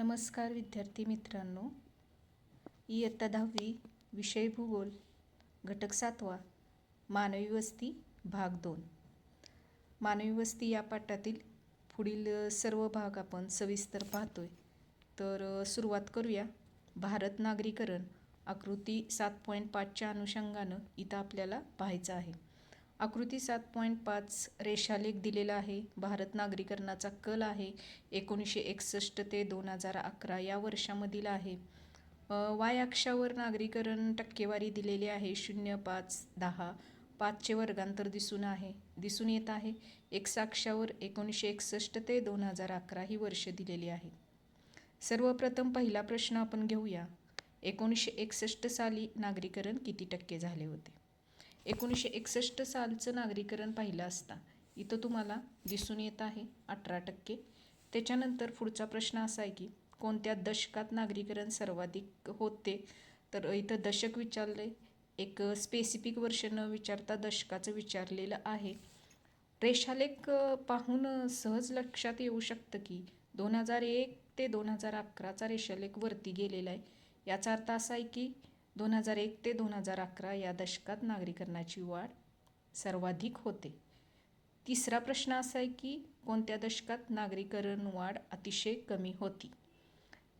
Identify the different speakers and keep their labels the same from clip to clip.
Speaker 1: नमस्कार विद्यार्थी मित्रांनो. इयत्ता दहावी विषय भूगोल घटक सातवा मानवी वस्ती भाग दोन. मानवी वस्ती या पाठातील पुढील सर्व भाग आपण सविस्तर पाहतोय. तर सुरुवात करूया. भारत नागरीकरण आकृती सात पॉईंट पाचच्या अनुषंगानं इथं आपल्याला पाहायचं आहे. आकृती सात पॉईंट पाच रेषालेख दिलेला आहे. भारत नागरीकरणाचा कल आहे. एकोणीसशे एकसष्ट ते दोन हजार अकरा या वर्षामधील आहे. वाय अक्षावर नागरीकरण टक्केवारी दिलेली आहे. शून्य पाच दहा. पाचचे वर्गांतर दिसून आहे. दिसून येत आहे. एक्साक्षावर एकोणीसशे एकसष्ट ते दोन हजार अकरा ही वर्ष दिलेली आहे. सर्वप्रथम पहिला प्रश्न आपण घेऊया. एकोणीसशे एकसष्ट साली नागरीकरण किती टक्के झाले होते? एकोणीसशे एकसष्ट सालचं नागरीकरण पाहिलं असता. इथं तुम्हाला दिसून येत आहे अठरा टक्के. त्याच्यानंतर पुढचा प्रश्न असा आहे की कोणत्या दशकात नागरीकरण सर्वाधिक होते? तर इथं दशक विचारले एक स्पेसिफिक वर्ष न विचारता दशकाचं विचारलेलं आहे. रेषालेख पाहून सहज लक्षात येऊ शकतं की दोन हजार एक ते दोन हजार अकराचा रेषालेख वरती गेलेला आहे. याचा अर्थ असा आहे की दोन हजार एक ते दोन हजार अकरा या दशकात नागरीकरणाची वाढ सर्वाधिक होते. तिसरा प्रश्न असा आहे की कोणत्या दशकात नागरीकरण वाढ अतिशय कमी होती?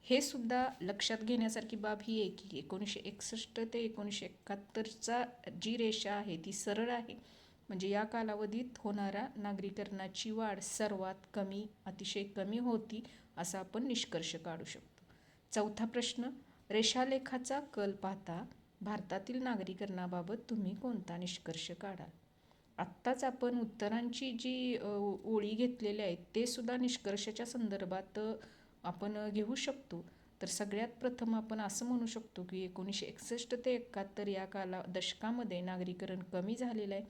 Speaker 1: हे सुद्धा लक्षात घेण्यासारखी बाब ही आहे की एकोणीसशे एकसष्ट ते एकोणीसशे एकाहत्तरचा जी रेषा आहे ती सरळ आहे. म्हणजे या कालावधीत होणारा नागरीकरणाची वाढ सर्वात कमी अतिशय कमी होती असा आपण निष्कर्ष काढू शकतो. चौथा प्रश्न रेषालेखाचा कल पाहता भारतातील नागरीकरणाबाबत तुम्ही कोणता निष्कर्ष काढाल? आत्ताच आपण उत्तरांची जी ओळी घेतलेली आहेत ते सुद्धा निष्कर्षाच्या संदर्भात आपण घेऊ शकतो. तर सगळ्यात प्रथम आपण असं म्हणू शकतो की एकोणीसशे एकसष्ट ते एकाहत्तर या काला दशकामध्ये नागरीकरण कमी झालेलं आहे.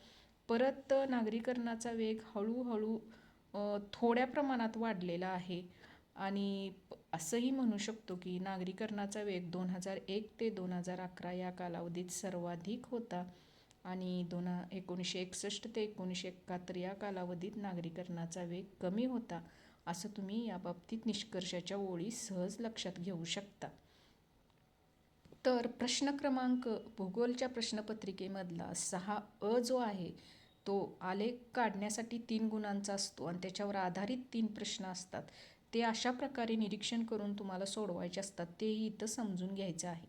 Speaker 1: परत नागरीकरणाचा वेग हळूहळू थोड्या प्रमाणात वाढलेला आहे. आणि असंही म्हणू शकतो की नागरीकरणाचा वेग दोन हजार एक ते दोन हजार अकरा या कालावधीत सर्वाधिक होता आणि दोन एकोणीसशे एकसष्ट ते एकोणीसशे एकाहत्तर या कालावधीत नागरीकरणाचा वेग कमी होता असं तुम्ही या बाबतीत निष्कर्षाच्या ओळी सहज लक्षात घेऊ शकता. तर प्रश्न क्रमांक भूगोलच्या प्रश्नपत्रिकेमधला सहा अ जो आहे तो आलेख काढण्यासाठी तीन गुणांचा असतो आणि त्याच्यावर आधारित तीन प्रश्न असतात. ते अशा प्रकारे निरीक्षण करून तुम्हाला सोडवायचे असतात. तेही इथं समजून घ्यायचं आहे.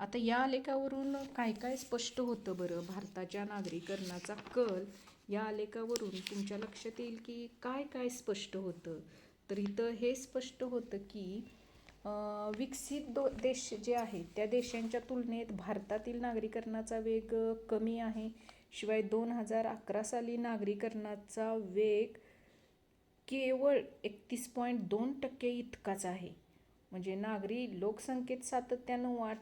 Speaker 1: आता या आलेखावरून काय काय स्पष्ट होतं बरं? भारताच्या नागरीकरणाचा कल या आलेखावरून तुमच्या लक्षात येईल की काय काय स्पष्ट होतं? तर इथं हे स्पष्ट होतं की विकसित दो देश जे आहेत त्या देशांच्या तुलनेत भारतातील नागरीकरणाचा वेग कमी आहे. शिवाय दोन हजार अकरा साली नागरीकरणाचा वेग केवळ एकतीस पॉईंट दोन टक्के इतकाच आहे. म्हणजे नागरी लोकसंख्येत सातत्यानं वाढ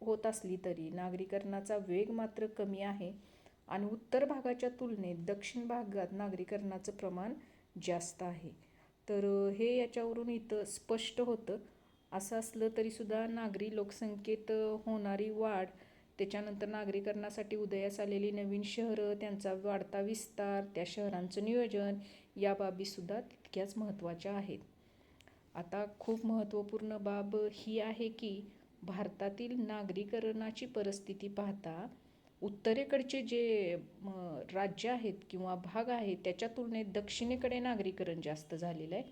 Speaker 1: होत असली तरी नागरीकरणाचा वेग मात्र कमी आहे आणि उत्तर भागाच्या तुलनेत दक्षिण भागात नागरीकरणाचं प्रमाण जास्त आहे. तर हे याच्यावरून इथं स्पष्ट होतं. असं असलं तरीसुद्धा नागरी लोकसंख्येत होणारी वाढ त्याच्यानंतर नागरीकरणासाठी उदयास आलेली नवीन शहरं त्यांचा वाढता विस्तार त्या शहरांचं नियोजन या बाबीसुद्धा तितक्याच महत्त्वाच्या आहेत. आता खूप महत्त्वपूर्ण बाब ही आहे की भारतातील नागरीकरणाची परिस्थिती पाहता उत्तरेकडचे जे राज्य आहेत किंवा भाग आहेत त्याच्या तुलनेत दक्षिणेकडे नागरीकरण जास्त झालेलं आहे.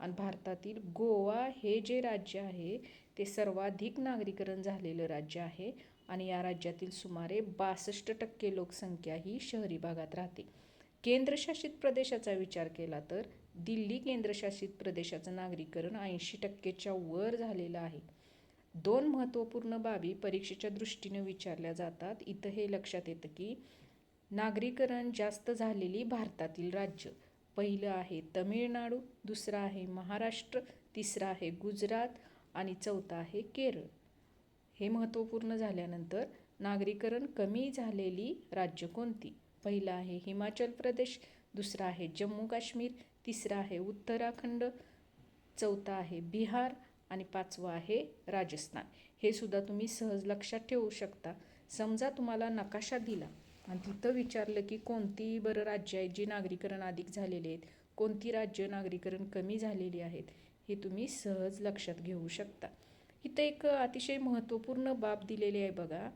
Speaker 1: आणि भारतातील गोवा हे जे राज्य आहे ते सर्वाधिक नागरीकरण झालेलं राज्य आहे. आणि या राज्यातील सुमारे बासष्ट टक्के लोकसंख्या ही शहरी भागात राहते. केंद्रशासित प्रदेशाचा विचार केला तर दिल्ली केंद्रशासित प्रदेशाचं नागरीकरण ऐंशी टक्केच्या वर झालेलं आहे. दोन महत्त्वपूर्ण बाबी परीक्षेच्या दृष्टीने विचारल्या जातात. इथं हे लक्षात येतं की नागरीकरण जास्त झालेली भारतातील राज्य. पहिलं आहे तमिळनाडू दुसरं आहे महाराष्ट्र तिसरं आहे गुजरात आणि चौथं आहे केरळ. हे महत्त्वपूर्ण झाल्यानंतर नागरीकरण कमी झालेली राज्य कोणती? पहिलं आहे हिमाचल प्रदेश दुसरा आहे जम्मू काश्मीर तिसरा आहे उत्तराखंड चौथा आहे बिहार आणि पाचवा आहे राजस्थान. हे सुद्धा तुम्ही सहज लक्षात ठेवू शकता. समजा तुम्हाला नकाशा दिला आणि तिथं विचारलं की कोणती बरं राज्य आहेत जी नागरीकरण अधिक झालेली आहेत कोणती राज्य नागरीकरण कमी झालेली आहेत हे तुम्ही सहज लक्षात घेऊ शकता. इथं एक अतिशय महत्त्वपूर्ण बाब दिलेली आहे बघा.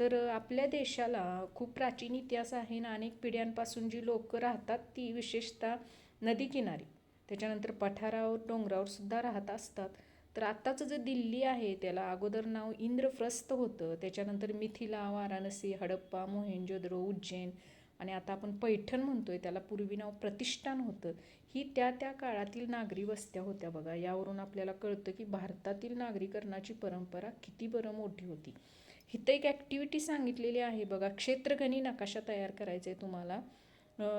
Speaker 1: तर आपल्या देशाला खूप प्राचीन इतिहास आहे ना अनेक पिढ्यांपासून जी लोक राहतात ती विशेषतः नदीकिनारी. त्याच्यानंतर पठारावर डोंगरावर सुद्धा राहत असतात. तर आत्ताचं जे दिल्ली आहे त्याला अगोदर नाव इंद्रप्रस्थ होतं. त्याच्यानंतर मिथिला वाराणसी हडप्पा मोहेंजोदरो उज्जैन आणि आता आपण पैठण म्हणतोय त्याला पूर्वी नाव प्रतिष्ठान होतं. ही त्या त्या काळातील नागरी वस्त्या होत्या बघा. यावरून आपल्याला कळतं की भारतातील नागरीकरणाची परंपरा किती बरं मोठी होती. इथं एक ॲक्टिव्हिटी सांगितलेली आहे बघा क्षेत्रगणी नकाशा तयार करायचा आहे तुम्हाला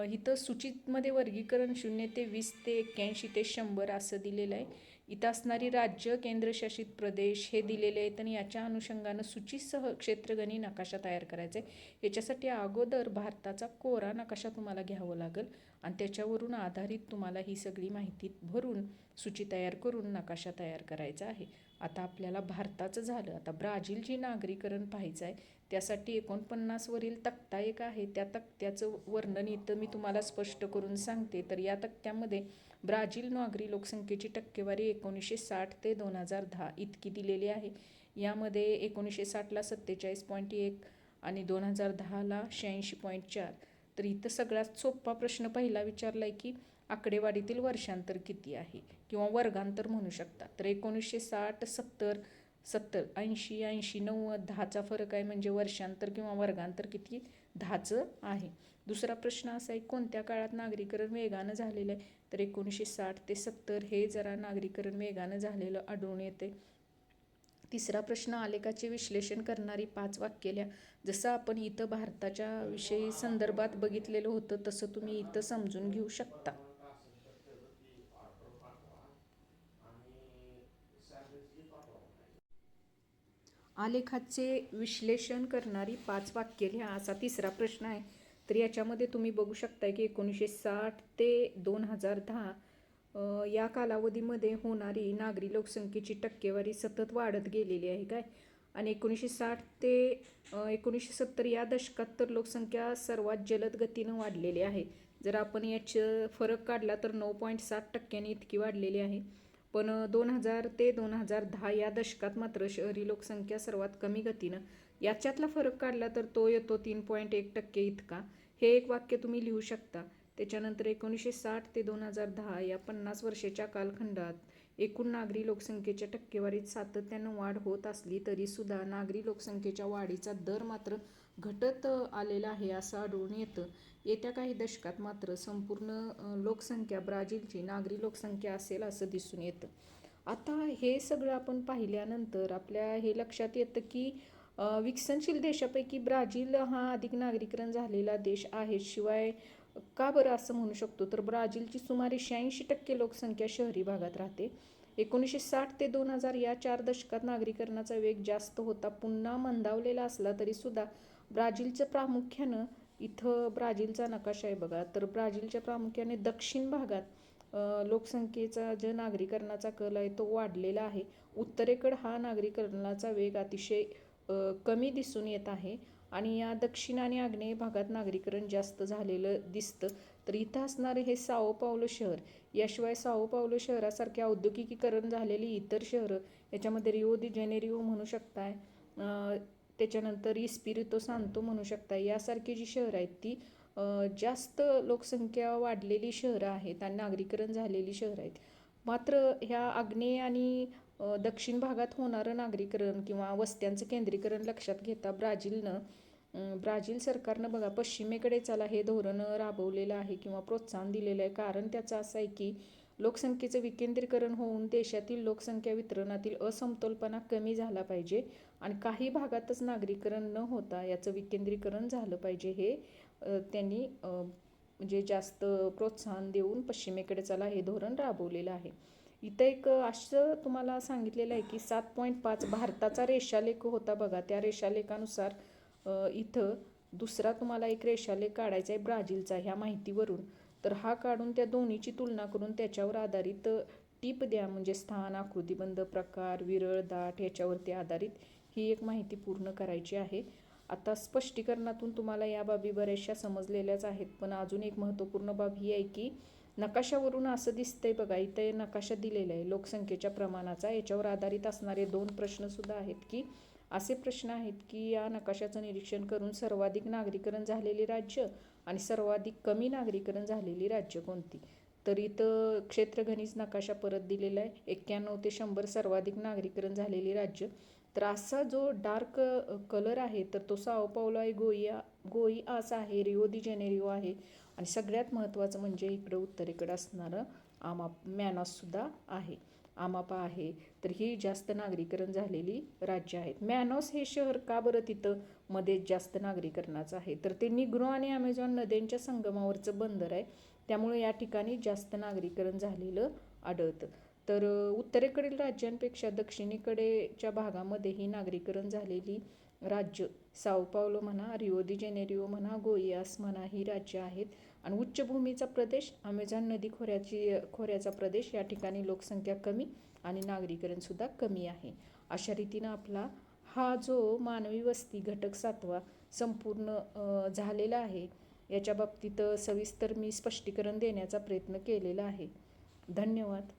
Speaker 1: इथं सूचितमध्ये वर्गीकरण शून्य ते वीस ते एक्क्याऐंशी ते शंभर असं दिलेलं आहे. इथं असणारी राज्य केंद्रशासित प्रदेश हे दिलेले आहेत आणि याच्या अनुषंगानं सूचीसह क्षेत्रगणी नकाशा तयार करायचा आहे याच्यासाठी अगोदर भारताचा कोरा नकाशा तुम्हाला घ्यावं लागेल. आणि त्याच्यावरून आधारित तुम्हाला ही सगळी माहिती भरून सूची तयार करून नकाशा तयार करायचा आहे. आता आपल्याला भारताचं झालं. आता ब्राझीलची नागरीकरण पाहायचं आहे त्यासाठी एकोणपन्नासवरील तक्ता एक आहे. त्या तक्त्याचं वर्णन इथं मी तुम्हाला स्पष्ट करून सांगते. तर या तक्त्यामध्ये ब्राझील नागरी लोकसंख्येची टक्केवारी एकोणीसशे साठ ते दोन हजार दहा इतकी दिलेली आहे. यामध्ये एकोणीसशे साठला सत्तेचाळीस पॉईंट एक आणि दोन हजार दहाला शहाऐंशी पॉईंट चार. तर इथं सगळ्यात सोपा प्रश्न पहिला विचारला आहे की आकडेवारीतील वर्षांतर किती आहे? किंवा वर्गांतर म्हणू शकता. तर एकोणीसशे साठ सत्तर सत्तर ऐंशी ऐंशी नव्वद दहाचा फरक आहे म्हणजे वर्षांतर किंवा वर्गांतर किती दहाचं आहे. दुसरा प्रश्न असा आहे कोणत्या काळात नागरीकरण वेगानं झालेलं आहे? तर एकोणीसशे साठ ते सत्तर हे जरा नागरीकरण वेगानं झालेलं आढळून येते तिसरा प्रश्न आलेखाचे विश्लेषण करणारी पाच वाक्यल्या. जसं आपण इथं भारताच्या विषयी संदर्भात बघितलेलं होतं तसं तुम्ही इथं समजून घेऊ शकता. आलेखाचे विश्लेषण करणारी पाच वाक्य लिहा असा तिसरा प्रश्न आहे. तर याच्यामध्ये तुम्ही बघू शकता की एकोणीसशे साठ ते दोन हजार दहा या कालावधीमध्ये होणारी नागरी लोकसंख्येची टक्केवारी सतत वाढत गेलेली आहे काय? आणि एकोणीसशे साठ ते एकोणीसशे सत्तर या दशकात तर लोकसंख्या सर्वात जलद गतीनं वाढलेली आहे. जर आपण याचं फरक काढला तर नऊ पॉईंट सात टक्क्यांनी इतकी वाढलेली आहे. पण दोन हजार ते दोन हजार दहा या दशकात मात्र शहरी लोकसंख्या सर्वात कमी गतीनं याच्यातला फरक काढला तर तो येतो तीन पॉईंट एक टक्के इतका. हे एक वाक्य तुम्ही लिहू शकता. त्याच्यानंतर एकोणीसशे साठ ते दोन हजार दहा या पन्नास वर्षाच्या कालखंडात एकूण नागरी लोकसंख्येच्या टक्केवारीत सातत्यानं वाढ होत असली तरीसुद्धा नागरी लोकसंख्येच्या वाढीचा दर मात्र घटत आलेला आहे असं आढळून येतं. येत्या काही दशकात मात्र संपूर्ण लोकसंख्या ब्राझीलची नागरी लोकसंख्या असेल असं दिसून येतं. आता हे सगळं आपण पाहिल्यानंतर आपल्या हे लक्षात येतं की विकसनशील देशापैकी ब्राझील हा अधिक नागरीकरण झालेला देश आहे. शिवाय का बरं असं म्हणू शकतो? तर ब्राझीलची सुमारे शहाऐंशी टक्के लोकसंख्या शहरी भागात राहते. एकोणीसशे साठ ते दोन हजार या चार दशकात नागरीकरणाचा वेग जास्त होता. पुन्हा मंदावलेला असला तरीसुद्धा ब्राझीलचं प्रामुख्यानं इथं ब्राझीलचा नकाशा आहे बघा. तर ब्राझीलच्या प्रामुख्याने दक्षिण भागात लोकसंख्येचा जो नागरीकरणाचा कल आहे तो वाढलेला आहे. उत्तरेकडं हा नागरीकरणाचा वेग अतिशय कमी दिसून येत आहे. आणि या दक्षिण आणि आग्नेय भागात नागरीकरण जास्त झालेलं दिसतं. तर इथं असणारे हे साओ पावलो शहर याशिवाय साओ पावलो शहरासारखे औद्योगिकीकरण झालेली इतर शहरं याच्यामध्ये रिओ दि जेनेरिओ म्हणू शकताय त्याच्यानंतर इस्पिरितो सांतो म्हणू शकता यासारखी जी शहरं आहेत ती जास्त लोकसंख्या वाढलेली शहरं आहेत आणि नागरीकरण झालेली शहरं आहेत. मात्र ह्या आग्नेय आणि दक्षिण भागात होणारं नागरीकरण किंवा वस्त्यांचं केंद्रीकरण लक्षात घेता ब्राझीलनं ब्राझील सरकारनं बघा पश्चिमेकडे चला हे धोरण राबवलेलं आहे किंवा प्रोत्साहन दिलेलं आहे. कारण त्याचं असं आहे की लोकसंख्येचं विकेंद्रीकरण होऊन देशातील लोकसंख्या वितरणातील असमतोलपणा कमी झाला पाहिजे आणि काही भागातच नागरीकरण न होता याचं विकेंद्रीकरण झालं पाहिजे हे त्यांनी म्हणजे जास्त प्रोत्साहन देऊन पश्चिमेकडे चला हे धोरण राबवलेलं आहे. इथं एक असं तुम्हाला सांगितलेलं आहे की सात पॉईंट पाच भारताचा रेषालेख होता बघा. त्या रेषालेखानुसार इथं दुसरा तुम्हाला एक रेषालेख काढायचा आहे ब्राझीलचा ह्या माहितीवरून. तर हा काढून त्या दोन्हीची तुलना करून त्याच्यावर आधारित टीप द्या. म्हणजे स्थान आकृतीबंध प्रकार विरळ दाट याच्यावरती आधारित ही एक माहिती पूर्ण करायची आहे. आता स्पष्टीकरणातून तुम्हाला या बाबी बऱ्याचशा समजलेल्याच आहेत. पण अजून एक महत्त्वपूर्ण बाब ही आहे की नकाशावरून असं दिसतंय बघा इथे नकाशा दिलेला आहे. लोकसंख्येच्या प्रमाणाचा याच्यावर आधारित असणारे दोन प्रश्नसुद्धा आहेत की असे प्रश्न आहेत की या नकाशाचं निरीक्षण करून सर्वाधिक नागरीकरण झालेली राज्य आणि सर्वाधिक कमी नागरीकरण झालेली राज्य कोणती? तर इथं नकाशा परत दिलेला आहे. एक्क्याण्णव ते शंभर सर्वाधिक नागरीकरण झालेली राज्य. तर असा जो डार्क कलर आहे तर तो साओ पावलो आहे गोईया गोई आस आहे रिओ दी जेनेरिओ आहे. आणि सगळ्यात महत्त्वाचं म्हणजे इकडं उत्तरेकडं असणारं आमा मॅनॉससुद्धा आहे. आमापा आहे तर ही जास्त नागरीकरण झालेली राज्य आहेत. मॅनॉस हे शहर का बरं तिथं मध्ये जास्त नागरीकरणाचं आहे? तर ते निग्रो आणि ॲमेझॉन नद्यांच्या संगमावरचं बंदर आहे. त्यामुळे या ठिकाणी जास्त नागरीकरण झालेलं आढळतं. तर उत्तरेकडील राज्यांपेक्षा दक्षिणेकडेच्या भागामध्ये नागरीकरण झालेली राज्य साओपावलो म्हणा रिओ दि जेनेरिओ म्हणा गोयास म्हणा ही राज्य आहेत. आणि उच्चभूमीचा प्रदेश अमेझॉन नदी खोऱ्याची खोऱ्याचा प्रदेश या ठिकाणी लोकसंख्या कमी आणि नागरीकरणसुद्धा कमी आहे. अशा रीतीनं आपला हा जो मानवी वस्ती घटक सातवा संपूर्ण झालेला आहे याच्या बाबतीत सविस्तर मी स्पष्टीकरण देण्याचा प्रयत्न केलेला आहे. धन्यवाद.